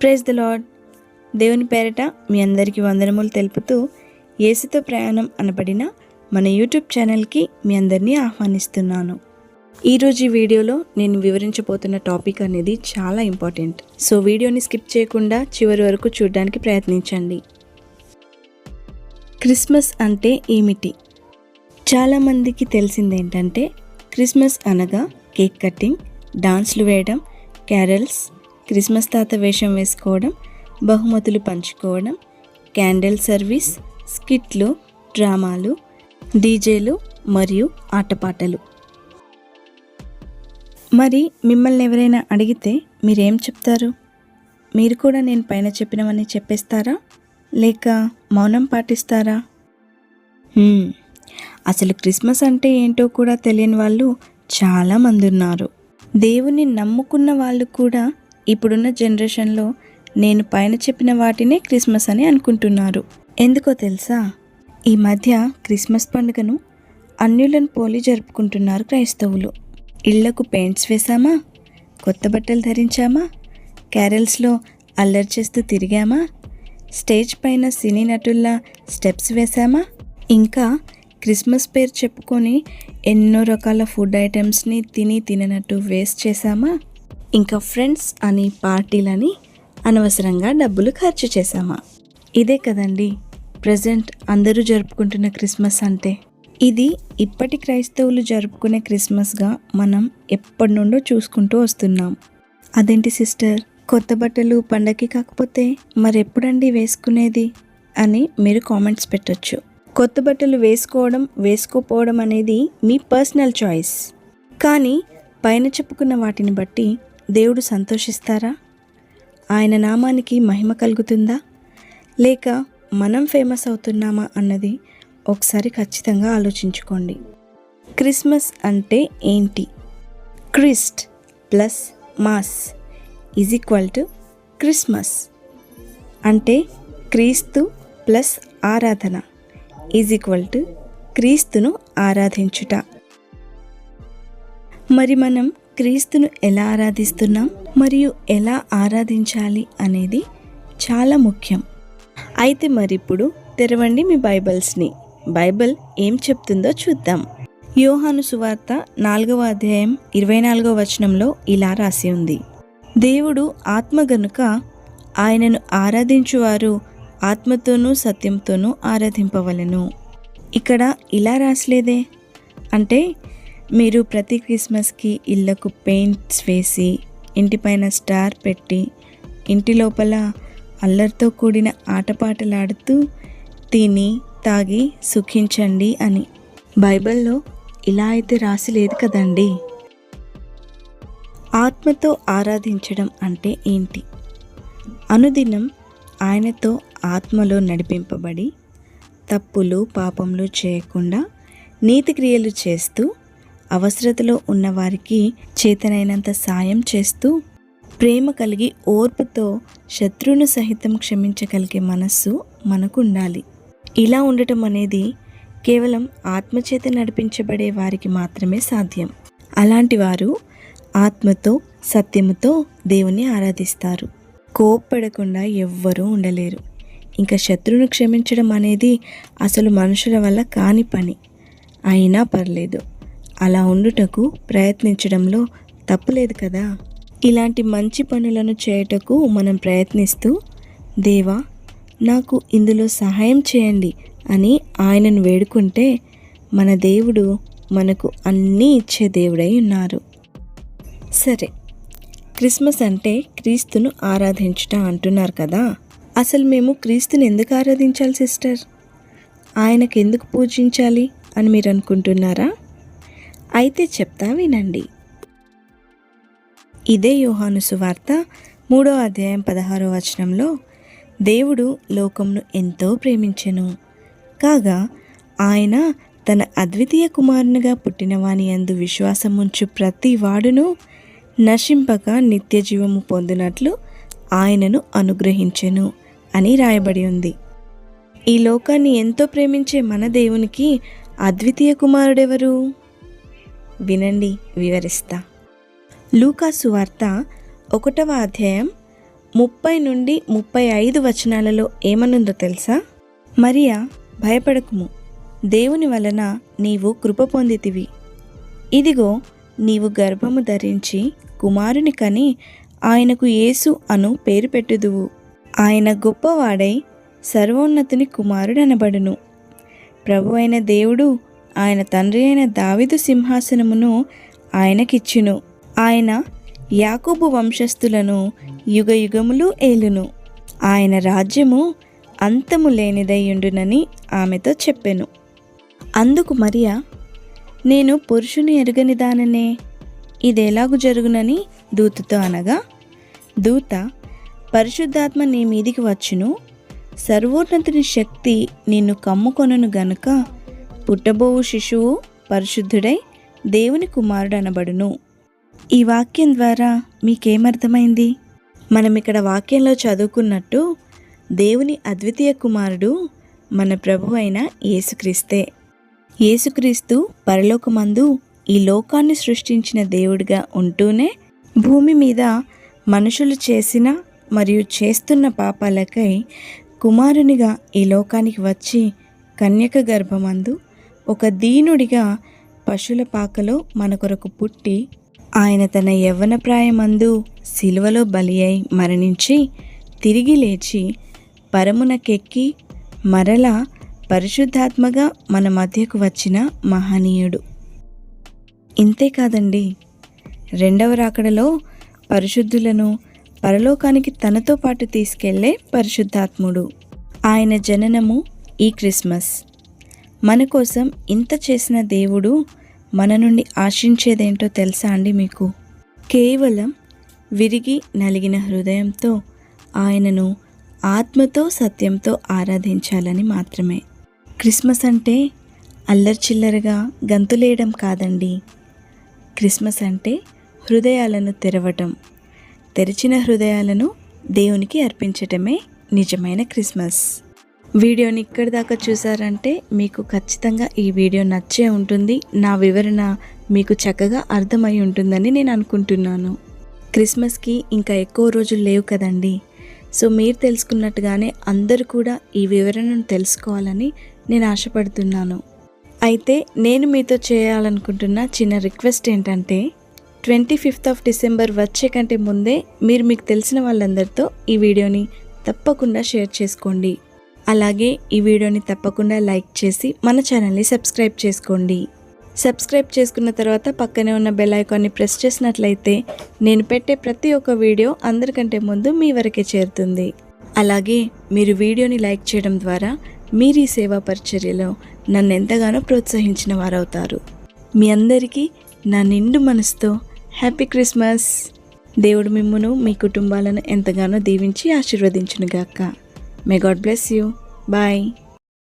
Praise the lord దేవుని పేరట మీ అందరికీ వందనములు తెలుపుతూ ఏసుతో ప్రయాణం అనబడిన మన యూట్యూబ్ ఛానల్కి మీ అందరినీ ఆహ్వానిస్తున్నాను. ఈరోజు ఈ వీడియోలో నేను వివరించబోతున్న టాపిక్ అనేది చాలా ఇంపార్టెంట్. సో వీడియోని స్కిప్ చేయకుండా చివరి వరకు చూడడానికి ప్రయత్నించండి. క్రిస్మస్ అంటే ఏమిటి? చాలామందికి తెలిసింది ఏంటంటే క్రిస్మస్ అనగా కేక్ కటింగ్ డాన్స్లు వేయడం క్యారల్స్ క్రిస్మస్ తాత వేషం వేసుకోవడం బహుమతులు పంచుకోవడం క్యాండిల్ సర్వీస్ స్కిట్లు డ్రామాలు డీజేలు మరియు ఆటపాటలు. మరి మిమ్మల్ని ఎవరైనా అడిగితే మీరేం చెప్తారు? మీరు కూడా నేను పైన చెప్పినవన్నీ చెప్పేస్తారా? లేక మౌనం పాటిస్తారా? అసలు క్రిస్మస్ అంటే ఏంటో కూడా తెలియని వాళ్ళు చాలామంది ఉన్నారు దేవుని నమ్ముకున్న వాళ్ళు కూడా ఇప్పుడున్న జనరేషన్లో నేను పైన చెప్పిన వాటినే క్రిస్మస్ అని అనుకుంటున్నారు. ఎందుకో తెలుసా? ఈ మధ్య క్రిస్మస్ పండుగను అన్యులను పోలి జరుపుకుంటున్నారు క్రైస్తవులు. ఇళ్ళకు పెయింట్స్ వేసామా కొత్త బట్టలు ధరించామా? క్యారల్స్లో అల్లరి చేస్తూ తిరిగామా? స్టేజ్ పైన సినీ నటుల్లా స్టెప్స్ వేసామా ఇంకా క్రిస్మస్ పేరు చెప్పుకొని ఎన్నో రకాల ఫుడ్ ఐటమ్స్ని తిని తిననట్టు వేస్ట్ చేశామా? ఇంకా ఫ్రెండ్స్ అని పార్టీలని అనవసరంగా డబ్బులు ఖర్చు చేశామా? ఇదే కదండి ప్రజెంట్ అందరూ జరుపుకుంటున్న క్రిస్మస్ అంటే. ఇది ఇప్పటి క్రైస్తవులు జరుపుకునే క్రిస్మస్గా మనం ఎప్పటి నుండో చూసుకుంటూ వస్తున్నాం. అదేంటి సిస్టర్? కొత్త బట్టలు పండగకి కాకపోతే మరెప్పుడండి వేసుకునేది? అని మీరు కామెంట్స్ పెట్టొచ్చు. కొత్త బట్టలు వేసుకోవడం వేసుకోపోవడం అనేది మీ పర్సనల్ చాయిస్. కానీ పైన చెప్పుకున్న వాటిని బట్టి దేవుడు సంతోషిస్తారా? ఆయన నామానికి మహిమ కలుగుతుందా? లేక మనం ఫేమస్ అవుతున్నామా అన్నది ఒకసారి ఖచ్చితంగా ఆలోచించుకోండి. క్రిస్మస్ అంటే ఏంటి? Christ plus mass is equal to Christmas. అంటే క్రీస్తు ప్లస్ ఆరాధన ఈజ్ ఈక్వల్ టు క్రీస్తును ఆరాధించుట. మరి మనం క్రీస్తును ఎలా ఆరాధిస్తున్నాం మరియు ఎలా ఆరాధించాలి అనేది చాలా ముఖ్యం. అయితే మరి ఇప్పుడు తెరవండి మీ బైబిల్స్ని. బైబిల్ ఏం చెప్తుందో చూద్దాం. యోహాను సువార్త నాలుగవ అధ్యాయం ఇరవై నాలుగవ వచనంలో ఇలా రాసి ఉంది. దేవుడు ఆత్మ గనుక ఆయనను ఆరాధించువారు ఆత్మతోనూ సత్యంతోనూ ఆరాధింపవలెను. ఇక్కడ ఇలా రాసలేదే? అంటే మీరు ప్రతి క్రిస్మస్కి ఇళ్ళకు పెయింట్స్ వేసి ఇంటిపైన స్టార్ పెట్టి ఇంటి లోపల అల్లరితో కూడిన ఆటపాటలాడుతూ తిని తాగి సుఖించండి అని. బైబిల్లో ఇలా అయితే రాసి లేదు కదండి? ఆత్మతో ఆరాధించడం అంటే ఏంటి? అనుదినం ఆయనతో ఆత్మలో నడిపింపబడి తప్పులు పాపములు చేయకుండా నీతి క్రియలు చేస్తూ అవసరతలో ఉన్నవారికి చేతనైనంత సాయం చేస్తూ ప్రేమ కలిగి ఓర్పుతో శత్రువును సహితం క్షమించగలిగే మనస్సు మనకు ఉండాలి ఇలా ఉండటం అనేది కేవలం ఆత్మచేత నడిపించబడే వారికి మాత్రమే సాధ్యం. అలాంటి వారు ఆత్మతో సత్యముతో దేవుని ఆరాధిస్తారు. కోప్పడకుండా ఎవ్వరూ ఉండలేరు. ఇంకా శత్రువును క్షమించడం అనేది అసలు మనుషుల వల్ల కాని పని. అయినా పర్లేదు. అలా ఉండుటకు ప్రయత్నించడంలో తప్పులేదు కదా? ఇలాంటి మంచి పనులను చేయుటకు మనం ప్రయత్నిస్తూ దేవా నాకు ఇందులో సహాయం చేయండి అని ఆయనను వేడుకుంటే మన దేవుడు మనకు అన్నీ ఇచ్చే దేవుడై ఉన్నారు. సరే క్రిస్మస్ అంటే క్రీస్తును ఆరాధించుట అంటున్నారు కదా? అసలు మేము క్రీస్తుని ఎందుకు ఆరాధించాలి సిస్టర్? ఆయనకు ఎందుకు పూజించాలి అని మీరు అనుకుంటున్నారా? అయితే చెప్తా వినండి. ఇదే యోహాను సువార్త మూడో అధ్యాయం పదహారో వచనంలో దేవుడు లోకంను ఎంతో ప్రేమించెను. కాగా ఆయన తన అద్వితీయ కుమారునిగా పుట్టినవాని అందు విశ్వాసముంచు ప్రతి వాడును నశింపక నిత్య జీవము పొందినట్లు ఆయనను అనుగ్రహించెను అని రాయబడి ఉంది. ఈ లోకాన్ని ఎంతో ప్రేమించే మన దేవునికి అద్వితీయ కుమారుడెవరు? వినండి వివరిస్తా. లూకాసు వార్త ఒకటవ అధ్యాయం ముప్పై నుండి ముప్పై ఐదు వచనాలలో ఏమనుందో తెలుసా? మరియా భయపడకుము. దేవుని వలన నీవు కృప పొందితివి. ఇదిగో నీవు గర్భము ధరించి కుమారుని కని ఆయనకు యేసు అను పేరు పెట్టుదువు. ఆయన గొప్పవాడై సర్వోన్నతుని కుమారుడనబడును. ప్రభు అయిన దేవుడు ఆయన తండ్రి అయిన దావిదు సింహాసనమును ఆయనకిచ్చును. ఆయన యాకోబు వంశస్థులను యుగ యుగములు ఏలును. ఆయన రాజ్యము అంతము లేనిదయ్యుండునని ఆమెతో చెప్పెను. అందుకు మరియా నేను పురుషుని ఎరుగని దాననే? ఇదేలాగు జరుగునని దూతతో అనగా దూత పరిశుద్ధాత్మ నీ మీదికి వచ్చును. సర్వోన్నతుని శక్తి నిన్ను కమ్ముకొనను గనుక పుట్టబోవు శిశువు పరిశుద్ధుడై దేవుని కుమారుడు అనబడును ఈ వాక్యం ద్వారా మీకేమర్థమైంది? మనం ఇక్కడ వాక్యంలో చదువుకున్నట్టు దేవుని అద్వితీయ కుమారుడు మన ప్రభు అయిన యేసుక్రీస్తే. యేసుక్రీస్తు పరలోకమందు ఈ లోకాన్ని సృష్టించిన దేవుడిగా ఉంటూనే భూమి మీద మనుషులు చేసిన మరియు చేస్తున్న పాపాలకై కుమారునిగా ఈ లోకానికి వచ్చి కన్యక గర్భమందు ఒక దీనుడిగా పశుల పాకలో మన కొరకు పుట్టి ఆయన తన యవ్వన ప్రాయమందు సిలువలో బలి అయి మరణించి తిరిగి లేచి పరమునకెక్కి మరలా పరిశుద్ధాత్మగా మన మధ్యకు వచ్చిన మహనీయుడు. ఇంతే కాదండి. రెండవ రాకడలో పరిశుద్ధులను పరలోకానికి తనతో పాటు తీసుకెళ్ళే పరిశుద్ధాత్ముడు. ఆయన జననము ఈ క్రిస్మస్. మన కోసం ఇంత చేసిన దేవుడు మన నుండి ఆశించేదేంటో తెలుసా అండి మీకు? కేవలం విరిగి నలిగిన హృదయంతో ఆయనను ఆత్మతో సత్యంతో ఆరాధించాలని మాత్రమే. క్రిస్మస్ అంటే అల్లర్చిల్లరగా గంతులేయడం కాదండి. క్రిస్మస్ అంటే హృదయాలను తెరవటం. తెరిచిన హృదయాలను దేవునికి అర్పించటమే నిజమైన క్రిస్మస్. వీడియోని ఇక్కడి దాకా చూసారంటే మీకు ఖచ్చితంగా ఈ వీడియో నచ్చే ఉంటుంది. నా వివరణ మీకు చక్కగా అర్థమై ఉంటుందని నేను అనుకుంటున్నాను. క్రిస్మస్కి ఇంకా ఎక్కువ రోజులు లేవు కదండి. సో మీరు తెలుసుకున్నట్టుగానే అందరూ కూడా ఈ వివరణను తెలుసుకోవాలని నేను ఆశపడుతున్నాను. అయితే నేను మీతో చేయాలనుకుంటున్న చిన్న రిక్వెస్ట్ ఏంటంటే ట్వంటీ ఫిఫ్త్ ఆఫ్ డిసెంబర్ వచ్చే కంటే ముందే మీరు మీకు తెలిసిన వాళ్ళందరితో ఈ వీడియోని తప్పకుండా షేర్ చేసుకోండి. అలాగే ఈ వీడియోని తప్పకుండా లైక్ చేసి మన ఛానల్ని సబ్స్క్రైబ్ చేసుకోండి. సబ్స్క్రైబ్ చేసుకున్న తర్వాత పక్కనే ఉన్న బెల్ ఐకాన్ని ప్రెస్ చేసినట్లయితే నేను పెట్టే ప్రతి ఒక్క వీడియో అందరికంటే ముందు మీ వరకే చేరుతుంది. అలాగే మీరు వీడియోని లైక్ చేయడం ద్వారా మీరు ఈ సేవా పరిచర్యలో నన్ను ఎంతగానో ప్రోత్సహించిన వారవుతారు. మీ అందరికీ నా నిండు మనసుతో హ్యాపీ క్రిస్మస్. దేవుడు మిమ్మును మీ కుటుంబాలను ఎంతగానో దీవించి ఆశీర్వదించునుగాక. May God bless you. Bye.